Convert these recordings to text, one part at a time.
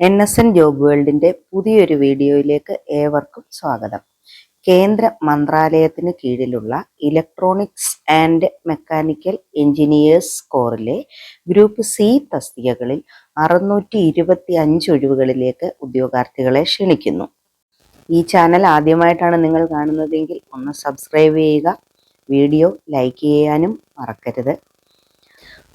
N S N job വേൾഡിന്റെ പുതിയൊരു വീഡിയോയിലേക്ക് ഏവർക്കും സ്വാഗതം. കേന്ദ്ര മന്ത്രാലയത്തിന് കീഴിലുള്ള ഇലക്ട്രോണിക്സ് ആൻഡ് മെക്കാനിക്കൽ എഞ്ചിനീയേഴ്സ് കോറിലെ ഗ്രൂപ്പ് സി തസ്തികകളിൽ അറുന്നൂറ്റി ഇരുപത്തി അഞ്ച് ഒഴിവുകളിലേക്ക് ഉദ്യോഗാർത്ഥികളെ ക്ഷണിക്കുന്നു. ഈ ചാനൽ ആദ്യമായിട്ടാണ് നിങ്ങൾ കാണുന്നതെങ്കിൽ ഒന്ന് സബ്സ്ക്രൈബ് ചെയ്യുക വീഡിയോ ലൈക്ക് ചെയ്യാനും മറക്കരുത്.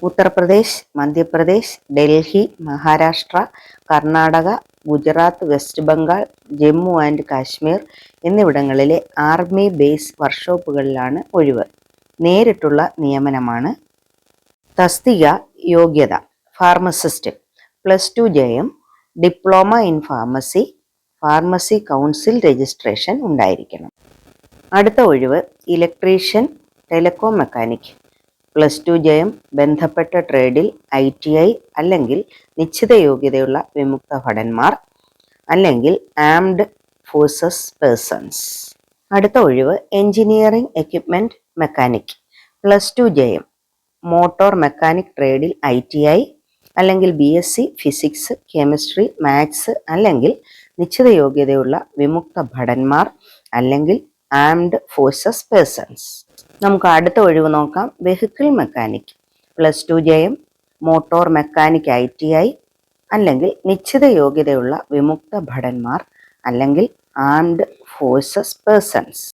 ഉത്തർപ്രദേശ് മധ്യപ്രദേശ് ഡൽഹി മഹാരാഷ്ട്ര കർണാടക ഗുജറാത്ത് വെസ്റ്റ് ബംഗാൾ ജമ്മു ആൻഡ് കാശ്മീർ എന്നിവിടങ്ങളിലെ ആർമി ബേസ് വർക്ക്ഷോപ്പുകളിലാണ് ഒഴിവ്. നേരിട്ടുള്ള നിയമനമാണ് തസ്തിക യോഗ്യത. ഫാർമസിസ്റ്റ്. പ്ലസ് ടു ജയം. Diploma in pharmacy. Pharmacy council registration ഉണ്ടായിരിക്കണം. അടുത്ത ഒഴിവ്. Electrician telecom mechanic. Plus two ജയം ബന്ധപ്പെട്ട ട്രേഡിൽ ഐ ടി ഐ അല്ലെങ്കിൽ നിശ്ചിത യോഗ്യതയുള്ള വിമുക്ത ഭടന്മാർ അല്ലെങ്കിൽ ആംഡ് ഫോഴ്സസ് പേഴ്സൺസ്. അടുത്ത ഒഴിവ് engineering equipment mechanic. Plus two ജയം മോട്ടോർ മെക്കാനിക് ട്രേഡിൽ ഐ ടി ഐ അല്ലെങ്കിൽ B S C physics chemistry maths അല്ലെങ്കിൽ നിശ്ചിത യോഗ്യതയുള്ള വിമുക്ത ഭടന്മാർ അല്ലെങ്കിൽ ആംഡ് ഫോഴ്സസ് പേഴ്സൺസ്. നമുക്ക് അടുത്ത ഒഴിവ് നോക്കാം. വെഹിക്കിൾ മെക്കാനിക് പ്ലസ് ടു ജയം motor mechanic I T I അല്ലെങ്കിൽ നിശ്ചിത യോഗ്യതയുള്ള വിമുക്ത ഭടന്മാർ അല്ലെങ്കിൽ ആംഡ് ഫോഴ്സസ് പേഴ്സൺസ്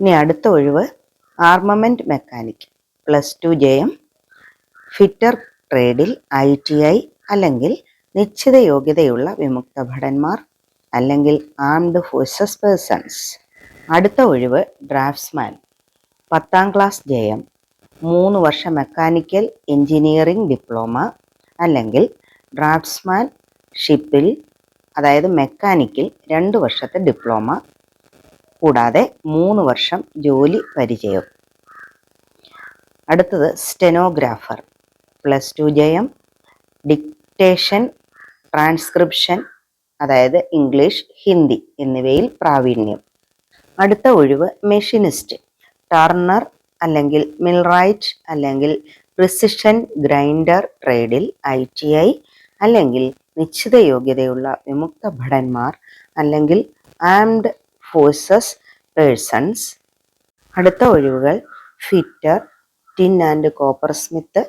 ഇനി അടുത്ത ഒഴിവ് ആർമമെന്റ് മെക്കാനിക് പ്ലസ് ടു ജയം ഫിറ്റർ ട്രേഡിൽ ഐ ടി ഐ അല്ലെങ്കിൽ നിശ്ചിത യോഗ്യതയുള്ള വിമുക്ത ഭടന്മാർ അല്ലെങ്കിൽ ആംഡ് ഫോഴ്സസ് പേഴ്സൺസ് അടുത്ത ഒഴിവ് ഡ്രാഫ്റ്റ്സ്മാൻ പത്താം ക്ലാസ് ജയം മൂന്ന് വർഷം മെക്കാനിക്കൽ എഞ്ചിനീയറിംഗ് ഡിപ്ലോമ അല്ലെങ്കിൽ ഡ്രാഫ്റ്റ്സ്മാൻ ഷിപ്പിൽ അതായത് മെക്കാനിക്കിൽ രണ്ട് വർഷത്തെ ഡിപ്ലോമ കൂടാതെ മൂന്ന് വർഷം ജോലി പരിചയം. അടുത്തത് സ്റ്റെനോഗ്രാഫർ പ്ലസ് ടു ജയം ഡിക്റ്റേഷൻ ട്രാൻസ്ക്രിപ്ഷൻ അതായത് ഇംഗ്ലീഷ് ഹിന്ദി എന്നിവയിൽ പ്രാവീണ്യം. അടുത്ത ഒഴിവ് മെഷീനിസ്റ്റ് ടർണർ അല്ലെങ്കിൽ മിൽറൈറ്റ് അല്ലെങ്കിൽ പ്രിസിഷൻ ഗ്രൈൻഡർ ട്രേഡിൽ ഐ ടി ഐ അല്ലെങ്കിൽ നിശ്ചിത യോഗ്യതയുള്ള വിമുക്ത ഭടന്മാർ അല്ലെങ്കിൽ ആംഡ് ഫോഴ്സസ് പേഴ്സൺസ് അടുത്ത ഒഴിവുകൾ fitter tin and copper smith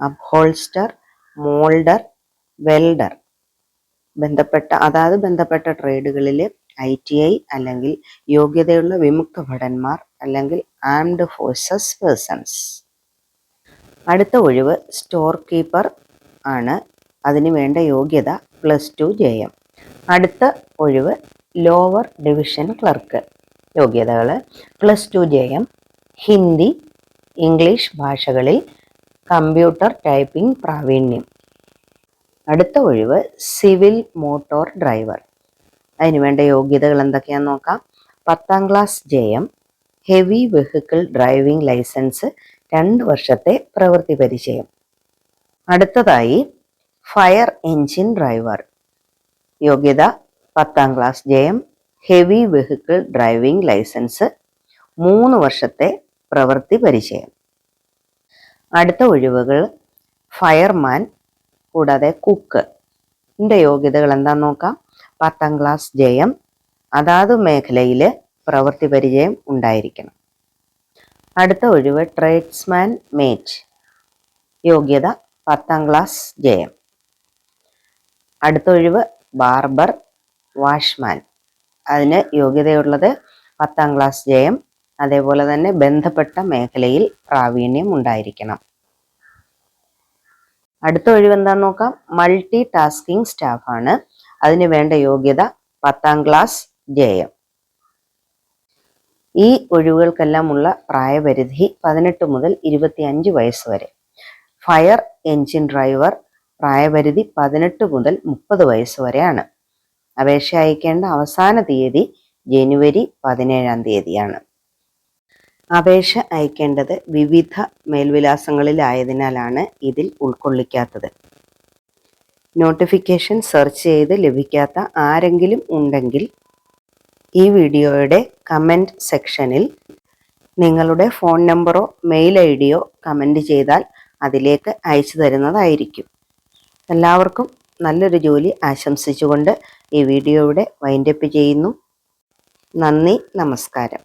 upholsterer moulder welder ബന്ധപ്പെട്ട അതാത് ബന്ധപ്പെട്ട ട്രേഡുകളിൽ ഐ ടി ഐ അല്ലെങ്കിൽ യോഗ്യതയുള്ള വിമുക്ത ഭടന്മാർ അല്ലെങ്കിൽ ആംഡ് ഫോഴ്സസ് പേഴ്സൺസ് അടുത്ത ഒഴിവ് സ്റ്റോർ കീപ്പർ ആണ്. അതിന് വേണ്ട യോഗ്യത പ്ലസ് ടു ജയം. അടുത്ത ഒഴിവ് ലോവർ ഡിവിഷൻ ക്ലർക്ക് യോഗ്യതകൾ പ്ലസ് ടു ജയം ഹിന്ദി ഇംഗ്ലീഷ് ഭാഷകളിൽ കമ്പ്യൂട്ടർ ടൈപ്പിംഗ് പ്രാവീണ്യം. അടുത്ത ഒഴിവ് സിവിൽ മോട്ടോർ ഡ്രൈവർ അതിനുവേണ്ട യോഗ്യതകൾ എന്തൊക്കെയാണെന്ന് നോക്കാം. പത്താം ക്ലാസ് ജയം ഹെവി വെഹിക്കിൾ ഡ്രൈവിംഗ് ലൈസൻസ് രണ്ട് വർഷത്തെ പ്രവൃത്തി പരിചയം. അടുത്തതായി ഫയർ എഞ്ചിൻ ഡ്രൈവർ. യോഗ്യത പത്താം ക്ലാസ് ജയം. ഹെവി വെഹിക്കിൾ ഡ്രൈവിംഗ് ലൈസൻസ് മൂന്ന് വർഷത്തെ പ്രവൃത്തി പരിചയം. അടുത്ത ഒഴിവുകൾ ഫയർമാൻ കൂടാതെ കുക്ക്. ഇതിന്റെ യോഗ്യതകൾ എന്താണെന്ന് നോക്കാം. പത്താം ക്ലാസ് ജയം. അതാത് മേഖലയിൽ പ്രവൃത്തി പരിചയം ഉണ്ടായിരിക്കണം. അടുത്ത ഒഴിവ് ട്രേഡ്സ്മാൻ മേറ്റ് യോഗ്യത പത്താം ക്ലാസ് ജയം. അടുത്ത ഒഴിവ് ബാർബർ വാഷ്മാൻ അതിന് യോഗ്യതയുള്ളത് പത്താം ക്ലാസ് ജയം. അതേപോലെ തന്നെ ബന്ധപ്പെട്ട മേഖലയിൽ പ്രാവീണ്യം ഉണ്ടായിരിക്കണം. അടുത്ത ഒഴിവ് എന്താന്ന് നോക്കാം. മൾട്ടി ടാസ്കിംഗ് സ്റ്റാഫാണ് അതിന് വേണ്ട യോഗ്യത പത്താം ക്ലാസ് ജയം. ഈ ഒഴിവുകൾക്കെല്ലാമുള്ള പ്രായപരിധി പതിനെട്ട് മുതൽ ഇരുപത്തി അഞ്ച് വയസ്സ് വരെ. ഫയർ എഞ്ചിൻ ഡ്രൈവർ പ്രായപരിധി പതിനെട്ട് മുതൽ മുപ്പത് വയസ്സ് വരെയാണ്. അപേക്ഷ അയക്കേണ്ട അവസാന തീയതി ജനുവരി പതിനേഴാം തീയതിയാണ്. അപേക്ഷ അയക്കേണ്ടത് വിവിധ മേൽവിലാസങ്ങളിലായതിനാലാണ് ഇതിൽ ഉൾക്കൊള്ളിക്കാത്തത്. നോട്ടിഫിക്കേഷൻ സെർച്ച് ചെയ്ത് ലഭിക്കാത്ത ആരെങ്കിലും ഉണ്ടെങ്കിൽ ഈ വീഡിയോയുടെ കമന്റ് സെക്ഷനിൽ നിങ്ങളുടെ ഫോൺ നമ്പറോ മെയിൽ ഐ ഡിയോ കമന്റ് ചെയ്താൽ അതിലേക്ക് അയച്ചു തരുന്നതായിരിക്കും. എല്ലാവർക്കും നല്ലൊരു ജോലി ആശംസിച്ചുകൊണ്ട് ഈ വീഡിയോയുടെ വൈൻഡപ്പ് ചെയ്യുന്നു. നന്ദി നമസ്കാരം.